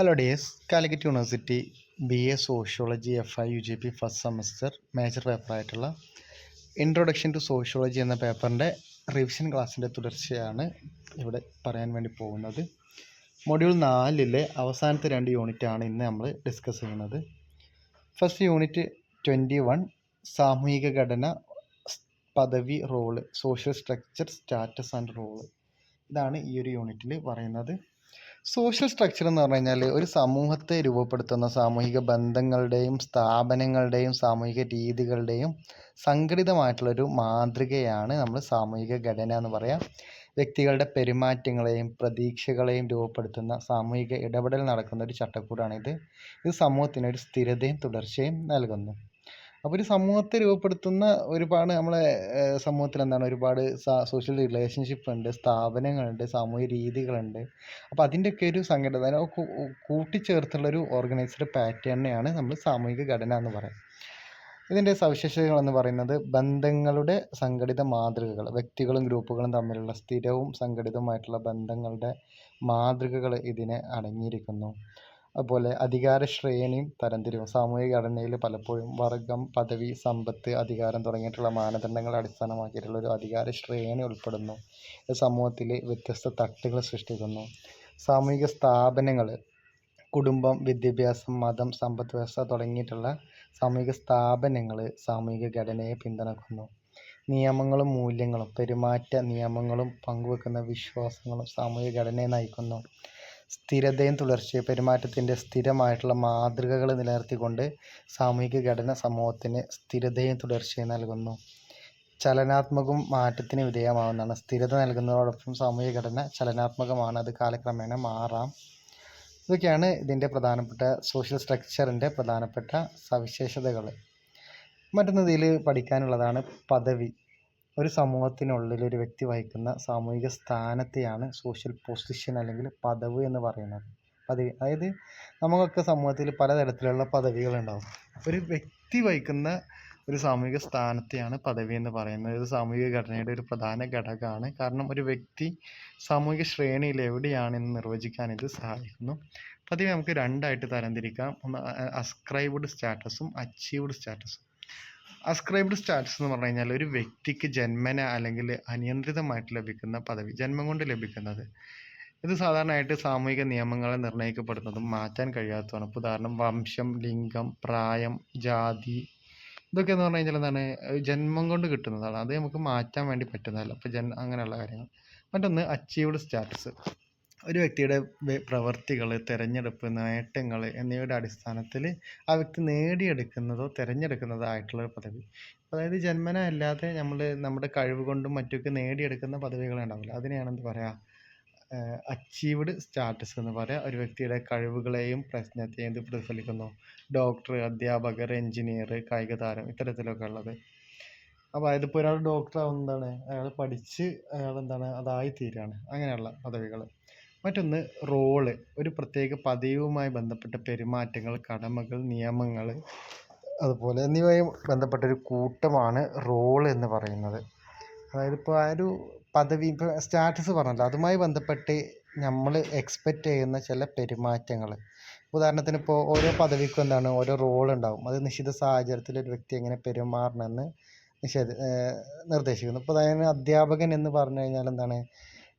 Hello dears Calicut University B A sociology F Y U G P first semester major പേപ്പറായിട്ടുള്ള introduction to sociology എന്ന പേപ്പറിന്റെ revision ക്ലാസ്സിന്റെ തുടർച്ചയാണ് ഇവിടെ പറയാൻ വേണ്ടി പോകുന്നത്. മൊഡ്യൂൾ നാലിലെ അവസാനത്തെ രണ്ട് യൂണിറ്റാണ് ഇന്ന് നമ്മൾ ഡിസ്കസ് ചെയ്യുന്നത്. ഫസ്റ്റ് യൂണിറ്റ് ട്വന്റി വൺ സാമൂഹിക ഘടന പദവി role social structure status and role ഇതാണ് ഈ ഒരു യൂണിറ്റിൽ പറയുന്നത്. സോഷ്യൽ സ്ട്രക്ചർ എന്ന് പറഞ്ഞു കഴിഞ്ഞാൽ ഒരു സമൂഹത്തെ രൂപപ്പെടുത്തുന്ന സാമൂഹിക ബന്ധങ്ങളുടെയും സ്ഥാപനങ്ങളുടെയും സാമൂഹിക രീതികളുടെയും സംഘടിതമായിട്ടുള്ളൊരു മാതൃകയാണ് നമ്മൾ സാമൂഹിക ഘടന എന്ന് പറയാം. വ്യക്തികളുടെ പെരുമാറ്റങ്ങളെയും പ്രതീക്ഷകളെയും രൂപപ്പെടുത്തുന്ന സാമൂഹിക ഇടപെടൽ നടക്കുന്ന ഒരു ചട്ടക്കൂടാണിത്. ഇത് സമൂഹത്തിന് ഒരു സ്ഥിരതയും തുടർച്ചയും നൽകുന്നു. അപ്പോൾ ഒരു സമൂഹത്തെ രൂപപ്പെടുത്തുന്ന ഒരുപാട് നമ്മളെ സമൂഹത്തിൽ എന്താണ് ഒരുപാട് സോഷ്യൽ റിലേഷൻഷിപ്പ് ഉണ്ട് സ്ഥാപനങ്ങളുണ്ട് സാമൂഹ്യ രീതികളുണ്ട്. അപ്പോൾ അതിന്റെയൊക്കെ ഒരു സംഘടന കൂട്ടിച്ചേർത്തുള്ള ഒരു ഓർഗനൈസ്ഡ് പാറ്റേണിനെയാണ് നമ്മൾ സാമൂഹിക ഘടന എന്ന് പറയുന്നത് ഇതിന്റെ സവിശേഷതകൾ എന്ന് പറയുന്നത് ബന്ധങ്ങളുടെ സംഘടിത മാതൃകകൾ വ്യക്തികളും ഗ്രൂപ്പുകളും തമ്മിലുള്ള സ്ഥിരവും സംഘടിതവുമായിട്ടുള്ള ബന്ധങ്ങളുടെ മാതൃകകൾ ഇതിനെ അടങ്ങിയിരിക്കുന്നു. അതുപോലെ അധികാര ശ്രേണിയും തരംതിരിവും സാമൂഹിക ഘടനയിൽ പലപ്പോഴും വർഗം പദവി സമ്പത്ത് അധികാരം തുടങ്ങിയിട്ടുള്ള മാനദണ്ഡങ്ങളെ അടിസ്ഥാനമാക്കിയിട്ടുള്ള ഒരു അധികാര ശ്രേണി ഉൾപ്പെടുന്നു. ഇത് സമൂഹത്തിൽ വ്യത്യസ്ത തട്ടുകൾ സൃഷ്ടിക്കുന്നു. സാമൂഹിക സ്ഥാപനങ്ങൾ കുടുംബം വിദ്യാഭ്യാസം മതം സമ്പത്ത് വ്യവസ്ഥ തുടങ്ങിയിട്ടുള്ള സാമൂഹിക സ്ഥാപനങ്ങൾ സാമൂഹിക ഘടനയെ പിന്തുണക്കുന്നു. നിയമങ്ങളും മൂല്യങ്ങളും പെരുമാറ്റ നിയമങ്ങളും പങ്കുവെക്കുന്ന വിശ്വാസങ്ങളും സാമൂഹിക ഘടനയെ നയിക്കുന്നു. സ്ഥിരതയും തുടർച്ചയും പെരുമാറ്റത്തിന്റെ സ്ഥിരമായിട്ടുള്ള മാതൃകകൾ നിലനിർത്തിക്കൊണ്ട് സാമൂഹിക ഘടന സമൂഹത്തിന് സ്ഥിരതയും തുടർച്ചയും നൽകുന്നു. ചലനാത്മകവും മാറ്റത്തിന് വിധേയമാവുന്നതാണ്. സ്ഥിരത നൽകുന്നതോടൊപ്പം സാമൂഹിക ഘടന ചലനാത്മകമാണ്. അത് കാലക്രമേണ മാറാം. ഇതൊക്കെയാണ് ഇതിന്റെ പ്രധാനപ്പെട്ട സോഷ്യൽ സ്ട്രക്ചറിന്റെ പ്രധാനപ്പെട്ട സവിശേഷതകൾ. മറ്റൊന്ന് ഇതിൽ പഠിക്കാനുള്ളതാണ് പദവി. ഒരു സമൂഹത്തിനുള്ളിൽ ഒരു വ്യക്തി വഹിക്കുന്ന സാമൂഹിക സ്ഥാനത്തെയാണ് സോഷ്യൽ പൊസിഷൻ അല്ലെങ്കിൽ പദവ് എന്ന് പറയുന്നത്. പദവി അതായത് നമുക്കൊക്കെ സമൂഹത്തിൽ പലതരത്തിലുള്ള പദവികളുണ്ടാവും. ഒരു വ്യക്തി വഹിക്കുന്ന ഒരു സാമൂഹിക സ്ഥാനത്തെയാണ് പദവി എന്ന് പറയുന്നത്. ഇത് സാമൂഹിക ഘടനയുടെ ഒരു പ്രധാന ഘടകമാണ്. കാരണം ഒരു വ്യക്തി സാമൂഹിക ശ്രേണിയിൽ എവിടെയാണെന്ന് നിർവചിക്കാൻ ഇത് സഹായിക്കുന്നു. പതിവ് നമുക്ക് രണ്ടായിട്ട് തരംതിരിക്കാം. ഒന്ന് അസ്ക്രൈബ്ഡ് സ്റ്റാറ്റസും അച്ചീവ്ഡ് സ്റ്റാറ്റസും അസ്ക്രൈബ്ഡ് സ്റ്റാറ്റസ് എന്ന് പറഞ്ഞു കഴിഞ്ഞാൽ ഒരു വ്യക്തിക്ക് ജന്മന അല്ലെങ്കിൽ അനിയന്ത്രിതമായിട്ട് ലഭിക്കുന്ന പദവി ജന്മം കൊണ്ട് ലഭിക്കുന്നത്. ഇത് സാധാരണയായിട്ട് സാമൂഹിക നിയമങ്ങളെ നിർണയിക്കപ്പെടുന്നതും മാറ്റാൻ കഴിയാത്തതാണ് ഇപ്പോൾ ഉദാഹരണം വംശം ലിംഗം പ്രായം ജാതി ഇതൊക്കെ എന്ന് പറഞ്ഞു കഴിഞ്ഞാൽ എന്താണ്? ജന്മം കൊണ്ട് കിട്ടുന്നതാണ്. അത് നമുക്ക് മാറ്റാൻ വേണ്ടി പറ്റുന്നതല്ല. അപ്പോൾ ജൻ അങ്ങനെയുള്ള കാര്യങ്ങൾ. മറ്റൊന്ന് അച്ചീവ്ഡ് സ്റ്റാറ്റസ് ഒരു വ്യക്തിയുടെ പ്രവർത്തികൾ തിരഞ്ഞെടുപ്പ് നേട്ടങ്ങൾ എന്നിവയുടെ അടിസ്ഥാനത്തിൽ ആ വ്യക്തി നേടിയെടുക്കുന്നതോ തിരഞ്ഞെടുക്കുന്നതോ ആയിട്ടുള്ള പദവി. അതായത് ജന്മന അല്ലാതെ നമ്മൾ നമ്മുടെ കഴിവ് കൊണ്ടും മറ്റൊക്കെ നേടിയെടുക്കുന്ന പദവികളെ ഉണ്ടാവില്ല. അതിനെയാണ് എന്ത് പറയുക അച്ചീവ്ഡ് സ്റ്റാറ്റസ് എന്ന് പറയാം. ഒരു വ്യക്തിയുടെ കഴിവുകളെയും പ്രശ്നത്തെയും ഇത് പ്രതിഫലിക്കുന്നു? ഡോക്ടർ അധ്യാപകർ എഞ്ചിനീയർ കായിക താരം ഇത്തരത്തിലൊക്കെ ഉള്ളത്. അപ്പോൾ അതിപ്പോൾ ഒരാൾ ഡോക്ടർ ആവുന്നതാണ്. അയാൾ പഠിച്ച് അയാൾ എന്താണ് അതായി തീരുകയാണ് അങ്ങനെയുള്ള പദവികൾ മറ്റൊന്ന് റോൾ. ഒരു പ്രത്യേക പദവിയുമായി ബന്ധപ്പെട്ട പെരുമാറ്റങ്ങൾ കടമകൾ നിയമങ്ങൾ അതുപോലെ എന്നിവയും ബന്ധപ്പെട്ട ഒരു കൂട്ടമാണ് റോൾ എന്ന് പറയുന്നത്. അതായത് ഇപ്പോൾ ആ ഒരു പദവി ഇപ്പോൾ സ്റ്റാറ്റസ് പറഞ്ഞല്ലോ. അതുമായി ബന്ധപ്പെട്ട് നമ്മൾ എക്സ്പെക്റ്റ് ചെയ്യുന്ന ചില പെരുമാറ്റങ്ങൾ. ഉദാഹരണത്തിന് ഇപ്പോൾ ഓരോ പദവിക്കും എന്താണ്? ഓരോ റോൾ ഉണ്ടാവും. അത് നിശ്ചിത സാഹചര്യത്തിൽ ഒരു വ്യക്തി എങ്ങനെ പെരുമാറണമെന്ന് നിഷേധ നിർദ്ദേശിക്കുന്നു. ഇപ്പോൾ അതായത് അധ്യാപകൻ എന്ന് പറഞ്ഞു കഴിഞ്ഞാൽ എന്താണ്?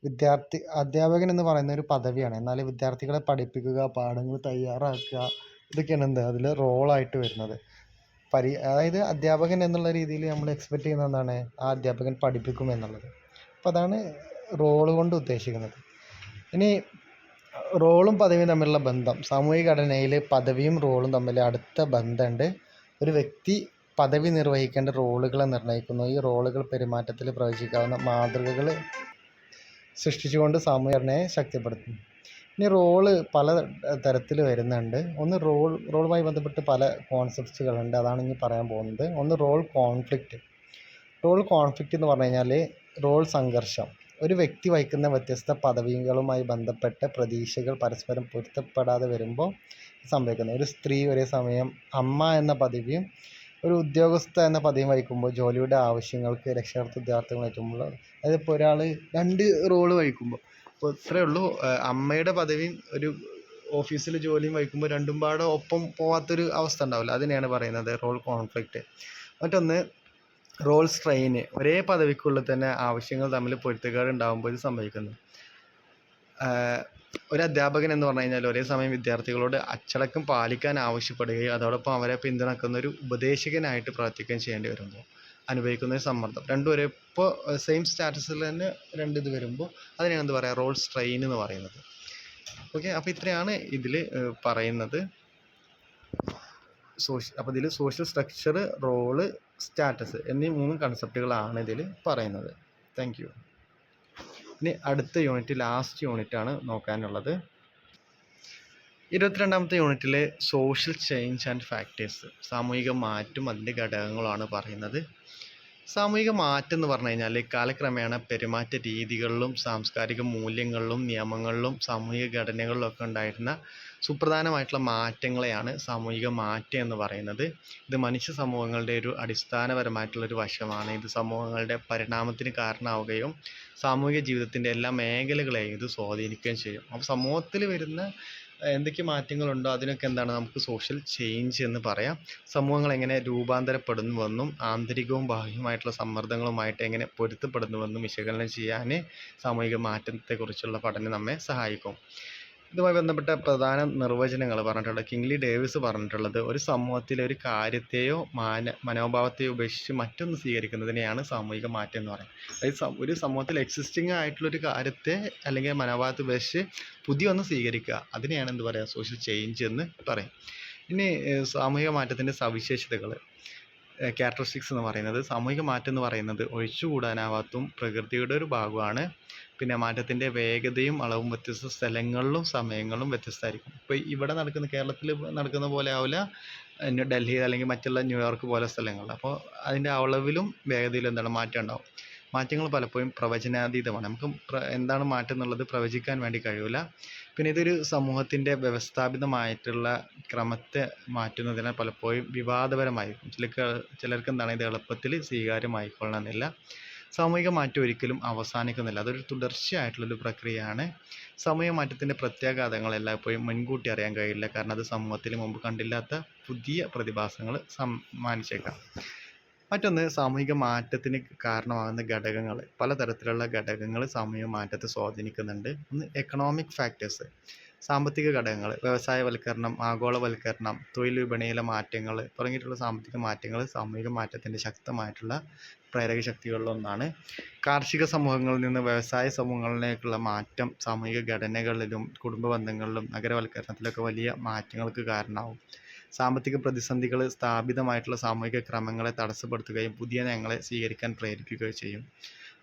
വിദ്യാർത്ഥി അധ്യാപകൻ എന്ന് പറയുന്ന ഒരു പദവിയാണ്. എന്നാൽ വിദ്യാർത്ഥികളെ പഠിപ്പിക്കുക പാഠങ്ങൾ തയ്യാറാക്കുക ഇതൊക്കെയാണ് എന്ത്? അതിൽ റോളായിട്ട് വരുന്നത്. പരി അതായത് അധ്യാപകൻ എന്നുള്ള രീതിയിൽ നമ്മൾ എക്സ്പെക്റ്റ് ചെയ്യുന്നത് എന്താണ്? ആ അധ്യാപകൻ പഠിപ്പിക്കും എന്നുള്ളത്. അപ്പോൾ അതാണ് റോൾ കൊണ്ട് ഉദ്ദേശിക്കുന്നത്. ഇനി റോളും പദവിയും തമ്മിലുള്ള ബന്ധം. സാമൂഹിക ഘടനയിൽ പദവിയും റോളും തമ്മിൽ അടുത്ത ബന്ധമുണ്ട്. ഒരു വ്യക്തി പദവി നിർവഹിക്കേണ്ട റോളുകളെ നിർണയിക്കുന്നു. ഈ റോളുകൾ പെരുമാറ്റത്തിൽ പ്രവചിക്കാവുന്ന മാതൃകകൾ സൃഷ്ടിച്ചുകൊണ്ട് സാമൂഹ്യനെ ശക്തിപ്പെടുത്തുന്നു. ഇനി റോൾ പല തരത്തിൽ വരുന്നുണ്ട്. ഒന്ന് റോൾ റോളുമായി ബന്ധപ്പെട്ട് പല കോൺസെപ്റ്റ്സുകളുണ്ട് അതാണ് ഇനി പറയാൻ പോകുന്നത്. ഒന്ന് റോൾ കോൺഫ്ലിക്റ്റ് റോൾ കോൺഫ്ലിക്റ്റ് എന്ന് പറഞ്ഞു കഴിഞ്ഞാൽ റോൾ സംഘർഷം. ഒരു വ്യക്തി വഹിക്കുന്ന വ്യത്യസ്ത പദവികളുമായി ബന്ധപ്പെട്ട പ്രതീക്ഷകൾ പരസ്പരം പൊരുത്തപ്പെടാതെ വരുമ്പോൾ സംഭവിക്കുന്നത് ഒരു സ്ത്രീ ഒരേ സമയം അമ്മ എന്ന പദവിയും ഒരു ഉദ്യോഗസ്ഥ എന്ന പദവി വഹിക്കുമ്പോൾ ജോലിയുടെ ആവശ്യങ്ങൾക്ക് രക്ഷകർത്ത ഉദ്യോഗാർത്ഥികൾ ഏറ്റുമ്പോൾ അതായത് ഇപ്പോൾ ഒരാൾ രണ്ട് റോൾ വഹിക്കുമ്പോൾ. അപ്പോൾ ഇത്രയേ ഉള്ളൂ. അമ്മയുടെ പദവിയും ഒരു ഓഫീസിൽ ജോലിയും വഹിക്കുമ്പോൾ രണ്ടും പാടെ ഒപ്പം പോവാത്തൊരു അവസ്ഥ ഉണ്ടാവില്ല. അതിനെയാണ് പറയുന്നത് റോൾ കോൺഫ്ലിക്റ്റ് മറ്റൊന്ന് റോൾ സ്ട്രെയിന് ഒരേ പദവിക്കുള്ളിൽ തന്നെ ആവശ്യങ്ങൾ തമ്മിൽ പൊരുത്തക്കേട് ഉണ്ടാകുമ്പോൾ ഇത് സംഭവിക്കുന്നു. ഒരു അധ്യാപകൻ എന്ന് പറഞ്ഞു കഴിഞ്ഞാൽ ഒരേ സമയം വിദ്യാർത്ഥികളോട് അച്ചടക്കം പാലിക്കാൻ ആവശ്യപ്പെടുകയും അതോടൊപ്പം അവരെ പിന്തുണക്കുന്ന ഒരു ഉപദേശകനായിട്ട് പ്രവർത്തിക്കുകയും ചെയ്യേണ്ടി വരുമ്പോൾ അനുഭവിക്കുന്ന ഒരു സമ്മർദ്ദം. രണ്ടും ഒരേ ഇപ്പോൾ സെയിം സ്റ്റാറ്റസിൽ തന്നെ രണ്ട് ഇത് വരുമ്പോൾ അതിനെയാണ് എന്ത് പറയുക റോൾ സ്ട്രെയിൻ എന്ന് പറയുന്നത്. ഓക്കെ അപ്പോൾ ഇത്രയാണ് ഇതിൽ പറയുന്നത്. സോഷ്യ അപ്പോൾ ഇതിൽ സോഷ്യൽ സ്ട്രക്ചർ റോൾ സ്റ്റാറ്റസ് എന്നീ മൂന്ന് കൺസെപ്റ്റുകളാണ് ഇതിൽ പറയുന്നത്. താങ്ക് ഇനി അടുത്ത യൂണിറ്റ് ലാസ്റ്റ് യൂണിറ്റ് ആണ് നോക്കാനുള്ളത്. ഇരുപത്തിരണ്ടാമത്തെ യൂണിറ്റിലെ സോഷ്യൽ ചേഞ്ച് ആൻഡ് ഫാക്ടേഴ്സ് സാമൂഹിക മാറ്റം അതിന്റെ ഘടകങ്ങളാണ് പറയുന്നത്. സാമൂഹിക മാറ്റം എന്ന് പറഞ്ഞു കഴിഞ്ഞാൽ കാലക്രമേണ പെരുമാറ്റ രീതികളിലും സാംസ്കാരിക മൂല്യങ്ങളിലും നിയമങ്ങളിലും സാമൂഹിക ഘടനകളിലും ഒക്കെ ഉണ്ടായിരുന്ന സുപ്രധാനമായിട്ടുള്ള മാറ്റങ്ങളെയാണ് സാമൂഹിക മാറ്റം എന്ന് പറയുന്നത്. ഇത് മനുഷ്യ സമൂഹങ്ങളുടെ ഒരു അടിസ്ഥാനപരമായിട്ടുള്ള ഒരു വശമാണ്. ഇത് സമൂഹങ്ങളുടെ പരിണാമത്തിന് കാരണമാവുകയും സാമൂഹിക ജീവിതത്തിന്റെ എല്ലാ മേഖലകളെയും ഇത് സ്വാധീനിക്കുകയും ചെയ്യും. അപ്പോൾ സമൂഹത്തിൽ വരുന്ന എന്തൊക്കെ മാറ്റങ്ങളുണ്ടോ അതിനൊക്കെ എന്താണ് നമുക്ക് സോഷ്യൽ ചേഞ്ച് എന്ന് പറയാം. സമൂഹങ്ങൾ എങ്ങനെ രൂപാന്തരപ്പെടുന്നുവെന്നും ആന്തരികവും ബാഹ്യവുമായിട്ടുള്ള സമ്മർദ്ദങ്ങളുമായിട്ട് എങ്ങനെ പൊരുത്തപ്പെടുന്നുവെന്നും വിശകലനം ചെയ്യാൻ സാമൂഹിക മാറ്റത്തെക്കുറിച്ചുള്ള പഠനം നമ്മെ സഹായിക്കും. ഇതുമായി ബന്ധപ്പെട്ട പ്രധാന നിർവചനങ്ങൾ പറഞ്ഞിട്ടുള്ളത് കിങ്ലി ഡേവിസ് പറഞ്ഞിട്ടുള്ളത് ഒരു സമൂഹത്തിലെ ഒരു കാര്യത്തെയോ മാന മനോഭാവത്തെയോ ഉപേക്ഷിച്ച് മറ്റൊന്ന് സ്വീകരിക്കുന്നതിനെയാണ് സാമൂഹിക മാറ്റം എന്ന് പറയുന്നത്. അതായത് ഒരു സമൂഹത്തിൽ എക്സിസ്റ്റിംഗ് ആയിട്ടുള്ള ഒരു കാര്യത്തെ അല്ലെങ്കിൽ മനോഭാവത്തെ ഉപേക്ഷിച്ച് പുതിയ ഒന്ന് സ്വീകരിക്കുക. അതിനെയാണ് എന്ത് പറയുക? സോഷ്യൽ ചേഞ്ച് എന്ന് പറയും ഇനി സാമൂഹിക മാറ്റത്തിന്റെ സവിശേഷതകൾ. ക്യാരക്ടറിസ്റ്റിക്സ് എന്ന് പറയുന്നത് സാമൂഹിക മാറ്റം എന്ന് പറയുന്നത് ഒഴിച്ചുകൂടാനാവാത്തതും പ്രകൃതിയുടെ ഒരു ഭാഗമാണ്. പിന്നെ മാറ്റത്തിന്റെ വേഗതയും അളവും വ്യത്യസ്ത സ്ഥലങ്ങളിലും സമയങ്ങളിലും വ്യത്യസ്തമായിരിക്കും. ഇപ്പോൾ ഇവിടെ നടക്കുന്ന കേരളത്തിൽ നടക്കുന്ന പോലെ ആവില്ല. ഡൽഹി അല്ലെങ്കിൽ മറ്റുള്ള ന്യൂയോർക്ക് പോലെ സ്ഥലങ്ങളിൽ. അപ്പോൾ അതിന്റെ അളവിലും വേഗതയിലും എന്താണ് മാറ്റം ഉണ്ടാവും. മാറ്റങ്ങൾ പലപ്പോഴും പ്രവചനാതീതമാണ്. നമുക്ക് എന്താണ് മാറ്റം എന്നുള്ളത് പ്രവചിക്കാൻ വേണ്ടി കഴിയില്ല പിന്നെ ഇതൊരു സമൂഹത്തിന്റെ വ്യവസ്ഥാപിതമായിട്ടുള്ള ക്രമത്തെ മാറ്റുന്നതിനാൽ പലപ്പോഴും വിവാദപരമായിരിക്കും ചിലർക്ക് ചിലർക്ക് എന്താണ് ഇത് എളുപ്പത്തിൽ സ്വീകാര്യമായിക്കൊള്ളണമെന്നില്ല. സാമൂഹിക മാറ്റം ഒരിക്കലും അവസാനിക്കുന്നില്ല. അതൊരു തുടർച്ചയായിട്ടുള്ളൊരു പ്രക്രിയയാണ്. സാമൂഹിക മാറ്റത്തിന്റെ പ്രത്യാഘാതങ്ങൾ എല്ലായ്പ്പോഴും മുൻകൂട്ടി അറിയാൻ കഴിയില്ല. കാരണം അത് സമൂഹത്തിൽ മുമ്പ് കണ്ടില്ലാത്ത പുതിയ പ്രതിഭാസങ്ങൾ സമ്മാനിച്ചേക്കാം. മറ്റൊന്ന് സാമൂഹിക മാറ്റത്തിന് കാരണമാകുന്ന ഘടകങ്ങൾ പലതരത്തിലുള്ള ഘടകങ്ങൾ സാമൂഹിക മാറ്റത്തെ സ്വാധീനിക്കുന്നുണ്ട്. ഒന്ന് എക്കണോമിക് ഫാക്ടേഴ്സ് സാമ്പത്തിക ഘടകങ്ങൾ വ്യവസായവൽക്കരണം ആഗോളവൽക്കരണം തൊഴിൽ വിപണിയിലെ മാറ്റങ്ങൾ തുടങ്ങിയിട്ടുള്ള സാമ്പത്തിക മാറ്റങ്ങൾ സാമൂഹിക മാറ്റത്തിന്റെ ശക്തമായിട്ടുള്ള പ്രേരക ശക്തികളിലൊന്നാണ്. കാർഷിക സമൂഹങ്ങളിൽ നിന്ന് വ്യവസായ സമൂഹങ്ങളിലേക്കുള്ള മാറ്റം സാമൂഹിക ഘടനകളിലും കുടുംബ ബന്ധങ്ങളിലും നഗരവൽക്കരണത്തിലൊക്കെ വലിയ മാറ്റങ്ങൾക്ക് കാരണമാവും. സാമ്പത്തിക പ്രതിസന്ധികൾ സ്ഥാപിതമായിട്ടുള്ള സാമൂഹിക ക്രമങ്ങളെ തടസ്സപ്പെടുത്തുകയും പുതിയ നയങ്ങളെ സ്വീകരിക്കാൻ പ്രേരിപ്പിക്കുകയും ചെയ്യും.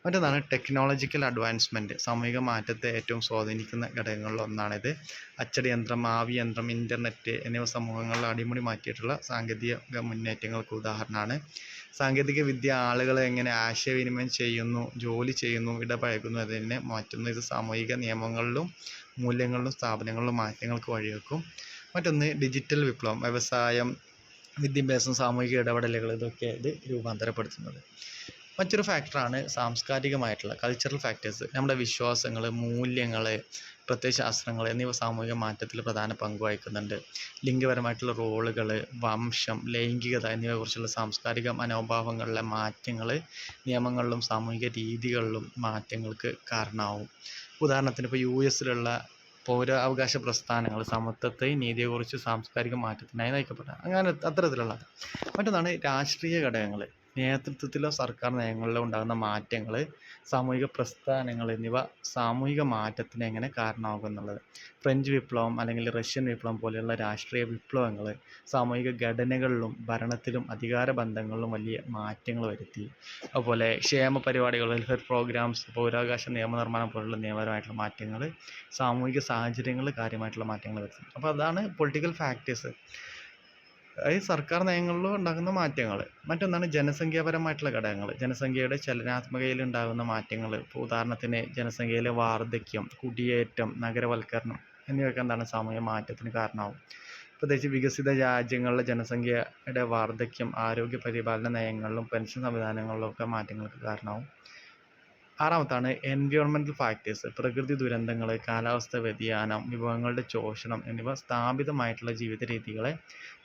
മറ്റൊന്നാണ് ടെക്നോളജിക്കൽ അഡ്വാൻസ്മെന്റ് സാമൂഹിക മാറ്റത്തെ ഏറ്റവും സ്വാധീനിക്കുന്ന ഘടകങ്ങളിൽ ഒന്നാണിത്. അച്ചടി യന്ത്രം ആവി യന്ത്രം ഇന്റർനെറ്റ് എന്നിവ സമൂഹങ്ങളിൽ അടിമുടി മാറ്റിയിട്ടുള്ള സാങ്കേതിക മുന്നേറ്റങ്ങൾക്ക് ഉദാഹരണമാണ്. സാങ്കേതിക വിദ്യ ആളുകളെ എങ്ങനെ ആശയവിനിമയം ചെയ്യുന്നു ജോലി ചെയ്യുന്നു ഇടപഴകുന്നു എന്നതിനെ മാറ്റുന്നു ഇത് സാമൂഹിക നിയമങ്ങളിലും മൂല്യങ്ങളിലും സ്ഥാപനങ്ങളിലും മാറ്റങ്ങൾക്ക് വഴിവെക്കും മറ്റൊന്ന് ഡിജിറ്റൽ വിപ്ലവം വ്യവസായം വിദ്യാഭ്യാസം സാമൂഹിക ഇടപെടലുകൾ ഇതൊക്കെ ഇത് രൂപാന്തരപ്പെടുത്തുന്നത്. മറ്റൊരു ഫാക്ടറാണ് സാംസ്കാരികമായിട്ടുള്ള കൾച്ചറൽ ഫാക്ടേഴ്സ് നമ്മുടെ വിശ്വാസങ്ങൾ മൂല്യങ്ങൾ പ്രത്യയശാസ്ത്രങ്ങൾ എന്നിവ സാമൂഹിക മാറ്റത്തിൽ പ്രധാന പങ്ക് വഹിക്കുന്നുണ്ട്. ലിംഗപരമായിട്ടുള്ള റോളുകൾ വംശം ലൈംഗികത എന്നിവയെക്കുറിച്ചുള്ള സാംസ്കാരിക മനോഭാവങ്ങളിലെ മാറ്റങ്ങൾ നിയമങ്ങളിലും സാമൂഹിക രീതികളിലും മാറ്റങ്ങൾക്ക് കാരണമാവും. ഉദാഹരണത്തിന് ഇപ്പോൾ യു എസിലുള്ള പൗരാവകാശ പ്രസ്ഥാനങ്ങൾ സമത്വത്തെ നീതിയെക്കുറിച്ച് സാംസ്കാരിക മാറ്റത്തിനായി നയിക്കപ്പെട്ട അങ്ങനെ അത്തരത്തിലുള്ള മറ്റൊന്നാണ് രാഷ്ട്രീയ ഘടകങ്ങൾ നേതൃത്വത്തിലോ സർക്കാർ നയങ്ങളിലോ ഉണ്ടാകുന്ന മാറ്റങ്ങൾ സാമൂഹിക പ്രസ്ഥാനങ്ങൾ എന്നിവ സാമൂഹിക മാറ്റത്തിന് എങ്ങനെ കാരണമാകുന്നുള്ളത് ഫ്രഞ്ച് വിപ്ലവം അല്ലെങ്കിൽ റഷ്യൻ വിപ്ലവം പോലെയുള്ള രാഷ്ട്രീയ വിപ്ലവങ്ങൾ സാമൂഹിക ഘടനകളിലും ഭരണത്തിലും അധികാര ബന്ധങ്ങളിലും വലിയ മാറ്റങ്ങൾ വരുത്തി. അതുപോലെ ക്ഷേമ പരിപാടികൾ വെൽഫെയർ പ്രോഗ്രാംസ് പൗരാവകാശ നിയമനിർമ്മാണം പോലുള്ള നിയമപരമായിട്ടുള്ള മാറ്റങ്ങൾ സാമൂഹിക സാഹചര്യങ്ങളിൽ കാര്യമായിട്ടുള്ള മാറ്റങ്ങൾ വരുത്തി. അപ്പോൾ അതാണ് പൊളിറ്റിക്കൽ ഫാക്ടേഴ്സ് അതായത് സർക്കാർ നയങ്ങളിലും ഉണ്ടാകുന്ന മാറ്റങ്ങൾ മറ്റൊന്നാണ് ജനസംഖ്യാപരമായിട്ടുള്ള ഘടകങ്ങൾ ജനസംഖ്യയുടെ ചലനാത്മകതയിൽ ഉണ്ടാകുന്ന മാറ്റങ്ങൾ ഇപ്പോൾ ഉദാഹരണത്തിന് ജനസംഖ്യയിലെ വാർദ്ധക്യം കുടിയേറ്റം നഗരവൽക്കരണം എന്നിവയൊക്കെ എന്താണ് സാമൂഹ്യ മാറ്റത്തിന് കാരണമാവും. പ്രത്യേകിച്ച് വികസിത രാജ്യങ്ങളിലെ ജനസംഖ്യയുടെ വാർദ്ധക്യം ആരോഗ്യ പരിപാലന നയങ്ങളിലും പെൻഷൻ സംവിധാനങ്ങളിലും ഒക്കെ മാറ്റങ്ങൾക്ക് കാരണമാവും. ആറാമത്താണ് എൻവയോൺമെന്റൽ ഫാക്ടേഴ്സ് പ്രകൃതി ദുരന്തങ്ങൾ കാലാവസ്ഥ വ്യതിയാനം വിഭവങ്ങളുടെ ചോഷണം എന്നിവ സ്ഥാപിതമായിട്ടുള്ള ജീവിത രീതികളെ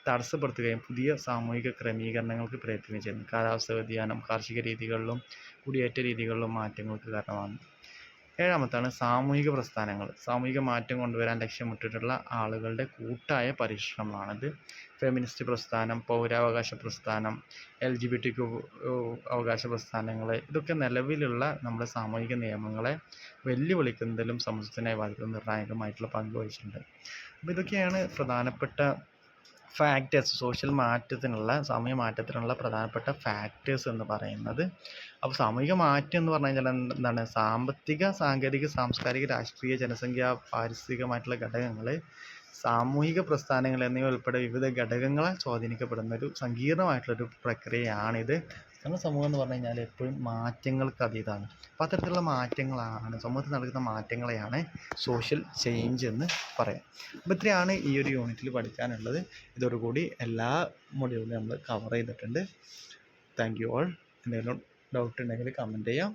തടസ്സപ്പെടുത്തുകയും പുതിയ സാമൂഹിക ക്രമീകരണങ്ങൾക്ക് പ്രേരിപ്പിക്കുകയും ചെയ്യുന്നു. കാലാവസ്ഥ വ്യതിയാനം കാർഷിക രീതികളിലും കുടിയേറ്റ രീതികളിലും മാറ്റങ്ങൾക്ക് കാരണമാണ് ഏഴാമത്താണ് സാമൂഹിക പ്രസ്ഥാനങ്ങൾ. സാമൂഹിക മാറ്റം കൊണ്ടുവരാൻ ലക്ഷ്യമിട്ടിട്ടുള്ള ആളുകളുടെ കൂട്ടായ പരിശ്രമമാണിത്. ഫെമിനിസ്റ്റ് പ്രസ്ഥാനം പൗരാവകാശ പ്രസ്ഥാനം എൽ ജി ബി അവകാശ പ്രസ്ഥാനങ്ങൾ ഇതൊക്കെ നിലവിലുള്ള നമ്മുടെ സാമൂഹിക നിയമങ്ങളെ വെല്ലുവിളിക്കുന്നതിലും സമൂഹത്തിനെ ബാധിക്കുന്ന നിർണായകമായിട്ടുള്ള പങ്ക് വഹിച്ചിട്ടുണ്ട്. അപ്പോൾ ഇതൊക്കെയാണ് പ്രധാനപ്പെട്ട ഫാക്ടേഴ്സ് സോഷ്യൽ മാറ്റത്തിനുള്ള സാമൂഹ്യ മാറ്റത്തിനുള്ള പ്രധാനപ്പെട്ട ഫാക്ടേഴ്സ് എന്ന് പറയുന്നത്. അപ്പോൾ സാമൂഹിക മാറ്റം എന്ന് പറഞ്ഞു കഴിഞ്ഞാൽ എന്താണ്? സാമ്പത്തിക സാങ്കേതിക സാംസ്കാരിക രാഷ്ട്രീയ ജനസംഖ്യ പാരിസ്ഥിതികമായിട്ടുള്ള ഘടകങ്ങൾ സാമൂഹിക പ്രസ്ഥാനങ്ങൾ എന്നിവ ഉൾപ്പെടെ വിവിധ ഘടകങ്ങളാൽ സ്വാധീനിക്കപ്പെടുന്ന ഒരു സങ്കീർണമായിട്ടുള്ളൊരു പ്രക്രിയയാണിത്. നമ്മുടെ സമൂഹം എന്ന് പറഞ്ഞു കഴിഞ്ഞാൽ എപ്പോഴും മാറ്റങ്ങൾക്ക് അതീതമാണ് അപ്പോൾ അത്തരത്തിലുള്ള മാറ്റങ്ങളാണ് സമൂഹത്തിൽ നടക്കുന്ന മാറ്റങ്ങളെയാണ് സോഷ്യൽ ചേഞ്ച് എന്ന് പറയാം. അപ്പോൾ ഇത്രയാണ് ഈ ഒരു യൂണിറ്റിൽ പഠിക്കാനുള്ളത്. ഇതോടുകൂടി എല്ലാ മൊഡ്യൂളും നമ്മൾ കവർ ചെയ്തിട്ടുണ്ട്. താങ്ക് യു ഓൾ എന്തെങ്കിലും ഡൗട്ട് ഉണ്ടെങ്കിൽ കമന്റ് ചെയ്യാം.